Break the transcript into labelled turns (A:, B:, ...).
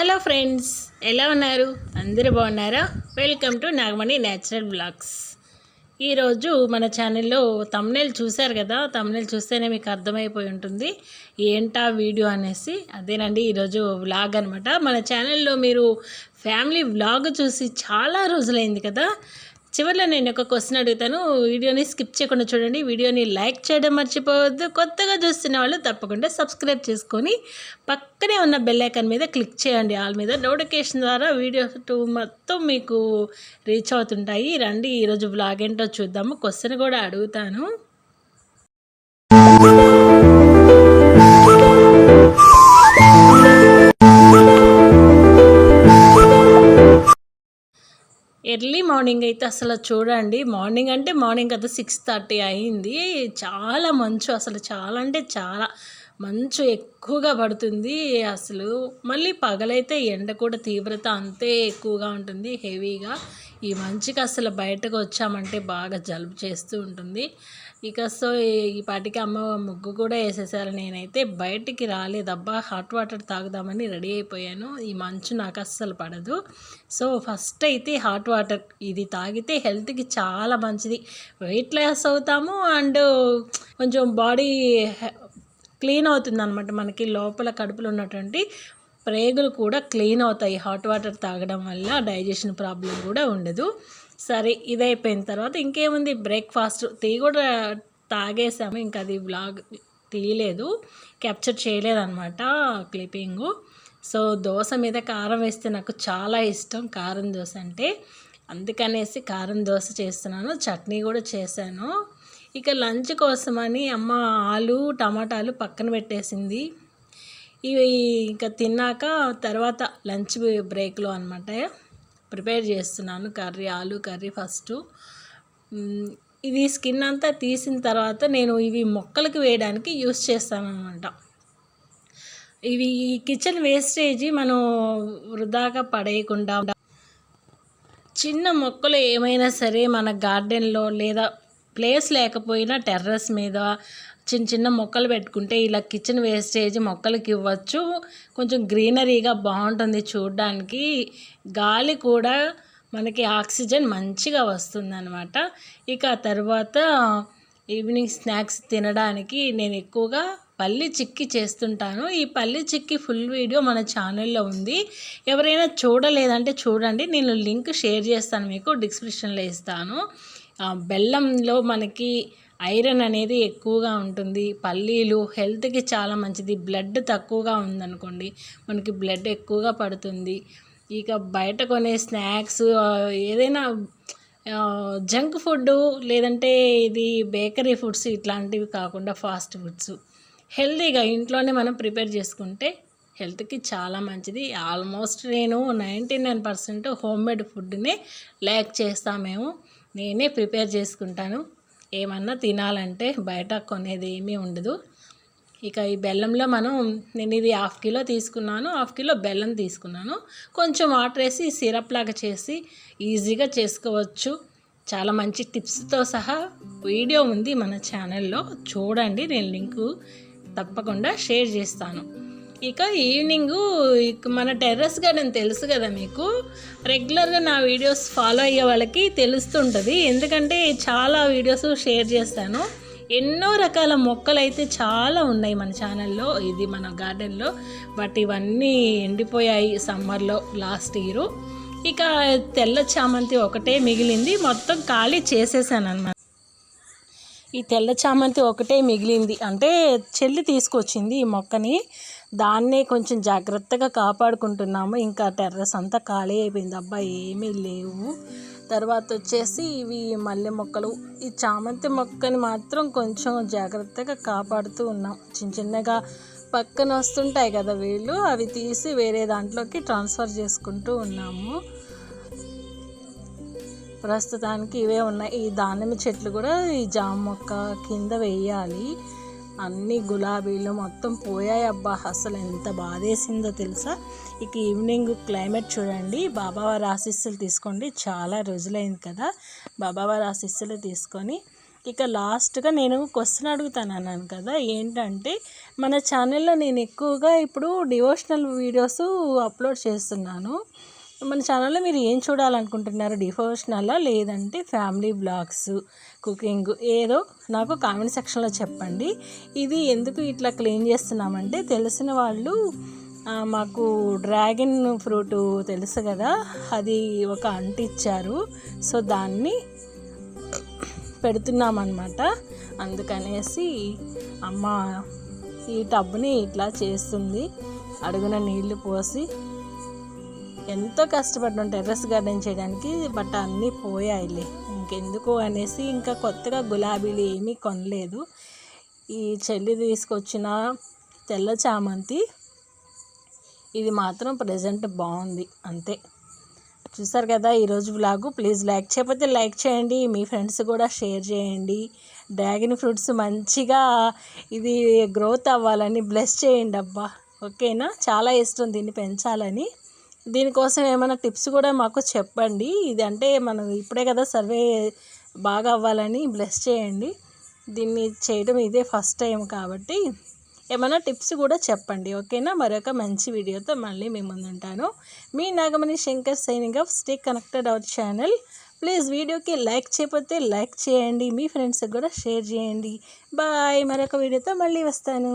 A: Hello friends ఎలా ఉన్నారు? అందరూ బాగున్నారా? Welcome to Nagamani natural blogs. ఈరోజు మన ఛానల్లో తమ్నేల్ చూశారు కదా తమ్నేల్ చూస్తేనే మీకు అర్థమైపోయి ఉంటుంది. ఏంటా వీడియో అనేసి. అదేనండి ఈరోజు వ్లాగ్ అనమాట మన ఛానల్లో మీరు ఫ్యామిలీ వ్లాగ్ చూసి చాలా రోజులైంది కదా చివరిలో నేను ఒక క్వశ్చన్ అడుగుతాను. వీడియోని స్కిప్ చేయకుండా చూడండి. వీడియోని లైక్ చేయడం మర్చిపోవద్దు. కొత్తగా చూస్తున్న వాళ్ళు తప్పకుండా సబ్స్క్రైబ్ చేసుకొని పక్కనే ఉన్న బెల్ ఐకాన్ మీద క్లిక్ చేయండి. ఆల్ మీద నోటిఫికేషన్ ద్వారా వీడియో టూ మొత్తం మీకు రీచ్ అవుతుంటాయి. రండి ఈరోజు బ్లాగ్ ఏంటో చూద్దాము. క్వశ్చన్ కూడా అడుగుతాను. మార్నింగ్ అయితే అసలు చూడండి. మార్నింగ్ అంటే మార్నింగ్ కదా సిక్స్ థర్టీ అయింది. చాలా మంచు అసలు చాలా అంటే చాలా మంచు ఎక్కువగా పడుతుంది అసలు. మళ్ళీ పగలైతే ఎండ కూడా తీవ్రత అంతే ఎక్కువగా ఉంటుంది హెవీగా. ఈ మంచుకి అసలు బయటకు వచ్చామంటే బాగా జలుబు చేస్తూ ఉంటుంది. ఇక సో ఈ పాటికి అమ్మ ముగ్గు కూడా వేసేసారు. నేనైతే బయటికి రాలేదబ్బా హాట్ వాటర్ తాగుదామని రెడీ అయిపోయాను. ఈ మంచు నాకు అస్సలు పడదు. సో ఫస్ట్ అయితే హాట్ వాటర్ ఇది తాగితే హెల్త్కి చాలా మంచిది. వెయిట్ లాస్ అవుతాము అండ్ కొంచెం బాడీ క్లీన్ అవుతుంది అనమాట మనకి లోపల కడుపులో ఉన్నటువంటి ప్రేగులు కూడా క్లీన్ అవుతాయి. హాట్ వాటర్ తాగడం వల్ల డైజెషన్ ప్రాబ్లం కూడా ఉండదు. సరే ఇదైపోయిన తర్వాత ఇంకేముంది? బ్రేక్ఫాస్ట్. టీ కూడా తాగేసాము. ఇంకా అది బ్లాగ్ తీయలేదు. క్యాప్చర్ చేయలేదన్నమాట క్లిప్పింగు. సో దోశ మీద కారం వేస్తే నాకు చాలా ఇష్టం. కారం దోశ అంటే అందుకనేసి కారం దోశ చేస్తున్నాను. చట్నీ కూడా చేశాను. ఇక లంచ్ కోసమని అమ్మ ఆలు టమాటాలు పక్కన పెట్టేసింది. ఇవి ఇంకా తిన్నాక తర్వాత లంచ్ బ్రేక్లో అనమాట ప్రిపేర్ చేస్తున్నాను. కర్రీ ఆలు కర్రీ ఫస్ట్. ఇది స్కిన్ అంతా తీసిన తర్వాత నేను ఇవి మొక్కలకు వేయడానికి యూస్ చేస్తాను అనమాట ఇవి కిచెన్ వేస్టేజ్ మనం వృధాగా పడేయకుండా చిన్న మొక్కలు ఏమైనా సరే మన గార్డెన్లో లేదా ప్లేస్ లేకపోయినా టెర్రస్ మీద చిన్న చిన్న మొక్కలు పెట్టుకుంటే ఇలా కిచెన్ వేస్టేజ్ మొక్కలకి ఇవ్వచ్చు. కొంచెం గ్రీనరీగా బాగుంటుంది చూడడానికి. గాలి కూడా మనకి ఆక్సిజన్ మంచిగా వస్తుందన్నమాట. ఇక తర్వాత ఈవినింగ్ స్నాక్స్ తినడానికి నేను ఎక్కువగా పల్లి చిక్కి చేస్తుంటాను. ఈ పల్లి చిక్కి ఫుల్ వీడియో మన ఛానల్లో ఉంది. ఎవరైనా చూడలేదంటే చూడండి. నేను లింక్ షేర్ చేస్తాను మీకు డిస్క్రిప్షన్లో ఇస్తాను. బెల్లంలో మనకి ఐరన్ అనేది ఎక్కువగా ఉంటుంది. పల్లీలు హెల్త్కి చాలా మంచిది. బ్లడ్ తక్కువగా ఉందనుకోండి మనకి బ్లడ్ ఎక్కువగా పడుతుంది. ఇక బయట కొనే స్నాక్స్ ఏదైనా జంక్ ఫుడ్ లేదంటే ఇది బేకరీ ఫుడ్స్ ఇట్లాంటివి కాకుండా ఫాస్ట్ ఫుడ్స్. హెల్తీగా ఇంట్లోనే మనం ప్రిపేర్ చేసుకుంటే హెల్త్కి చాలా మంచిది. ఆల్మోస్ట్ నేను ninety nine percent home made ఫుడ్ని లైక్ చేస్తా మేము. నేనే ప్రిపేర్ చేసుకుంటాను. ఏమన్నా తినాలంటే బయట కొనేది ఏమీ ఉండదు. ఇక ఈ బెల్లంలో మనం నేను ఇది హాఫ్ కిలో తీసుకున్నాను హాఫ్ కిలో బెల్లం తీసుకున్నాను. కొంచెం వాటర్ వేసి సిరప్ లాగా చేసి ఈజీగా చేసుకోవచ్చు. చాలా మంచి టిప్స్తో సహా వీడియో ఉంది మన ఛానల్లో. చూడండి నేను లింకు తప్పకుండా షేర్ చేస్తాను. ఇక ఈవినింగ్ మన టెర్రస్ గార్డెన్ తెలుసు కదా మీకు. రెగ్యులర్గా నా వీడియోస్ ఫాలో అయ్యే వాళ్ళకి తెలుస్తుంటుంది. ఎందుకంటే చాలా వీడియోస్ షేర్ చేస్తాను. ఎన్నో రకాల మొక్కలు అయితే చాలా ఉన్నాయి మన ఛానల్లో ఇది మన గార్డెన్లో. బట్ ఇవన్నీ ఎండిపోయాయి సమ్మర్లో లాస్ట్ ఇయర్. ఇక తెల్ల చామంతి ఒకటే మిగిలింది. మొత్తం ఖాళీ చేసేసాను అనమాట ఈ తెల్ల చామంతి ఒకటే మిగిలింది. అంటే చెల్లి తీసుకొచ్చింది ఈ మొక్కని. దాన్నే కొంచెం జాగ్రత్తగా కాపాడుకుంటున్నాము. ఇంకా టెర్రస్ అంతా ఖాళీ అయిపోయింది. అబ్బా ఏమీ లేవు. తర్వాత వచ్చేసి ఇవి మల్లె మొక్కలు. ఈ చామంతి మొక్కని మాత్రం కొంచెం జాగ్రత్తగా కాపాడుతూ ఉన్నాం. చిన్న చిన్నగా పక్కన వస్తుంటాయి కదా వీళ్ళు. అవి తీసి వేరే దాంట్లోకి ట్రాన్స్ఫర్ చేసుకుంటూ ఉన్నాము. ప్రస్తుతానికి ఇవే ఉన్నాయి. ఈ దానిమ్మ చెట్లు కూడా ఈ జామ మొక్క కింద వేయాలి. అన్ని గులాబీలు మొత్తం పోయాయి అబ్బా. అసలు ఎంత బాధేసిందో తెలుసా? ఇక ఈవినింగ్ క్లైమేట్ చూడండి. బాబావారి ఆశీస్సులు తీసుకోండి. చాలా రోజులైంది కదా. బాబావారి ఆశీస్సులు తీసుకొని ఇక లాస్ట్గా నేను క్వశ్చన్ అడుగుతాను అన్నాను కదా. ఏంటంటే మన ఛానల్లో నేను ఎక్కువగా ఇప్పుడు డివోషనల్ వీడియోస్ అప్లోడ్ చేస్తున్నాను. మన ఛానల్లో మీరు ఏం చూడాలనుకుంటున్నారు? డివోషనలా లేదంటే ఫ్యామిలీ బ్లాగ్స్ కుకింగ్ ఏదో నాకు కామెంట్ సెక్షన్లో చెప్పండి. ఇది ఎందుకు ఇట్లా క్లీన్ చేస్తున్నామంటే తెలిసిన వాళ్ళు మాకు డ్రాగన్ ఫ్రూట్ తెలుసు కదా అది ఒక అంటిచ్చారు సో దాన్ని పెడుతున్నామన్నమాట. అందుకనేసి అమ్మ ఈ టబ్ని ఇట్లా చేస్తుంది. అడుగున నీళ్ళు పోసి ఎంతో కష్టపడ్డాం టెర్రస్ గార్డెన్ చేయడానికి బట్ అన్నీ పోయాయిలే. ఇంకెందుకు అనేసి ఇంకా కొత్తగా గులాబీలు ఏమీ కొనలేదు. ఈ చెల్లి తీసుకొచ్చిన తెల్ల చామంతి ఇది మాత్రం ప్రజెంట్ బాగుంది అంతే. చూసారు కదా ఈరోజు బ్లాగు ప్లీజ్ లైక్ చేయకపోతే లైక్ చేయండి మీ ఫ్రెండ్స్ కూడా షేర్ చేయండి. డ్రాగన్ ఫ్రూట్స్ మంచిగా ఇది గ్రోత్ అవ్వాలని బ్లెస్ చేయండి అబ్బా. ఓకేనా? చాలా ఇష్టం దీన్ని పెంచాలని. దీనికోసం ఏమైనా టిప్స్ కూడా మాకు చెప్పండి. ఇది అంటే మనం ఇప్పుడే కదా సర్వే బాగా అవ్వాలని బ్లెస్ చేయండి. దీన్ని చేయడం ఇదే ఫస్ట్ టైం కాబట్టి ఏమైనా టిప్స్ కూడా చెప్పండి. ఓకేనా? మరొక మంచి వీడియోతో మళ్ళీ మీ ముందుంటాను. మీ Nagamani Shankar signing off stay connected our channel. Please వీడియోకి లైక్ చేయకపోతే లైక్ చేయండి. మీ ఫ్రెండ్స్కి కూడా షేర్ చేయండి. బాయ్. మరొక వీడియోతో మళ్ళీ వస్తాను.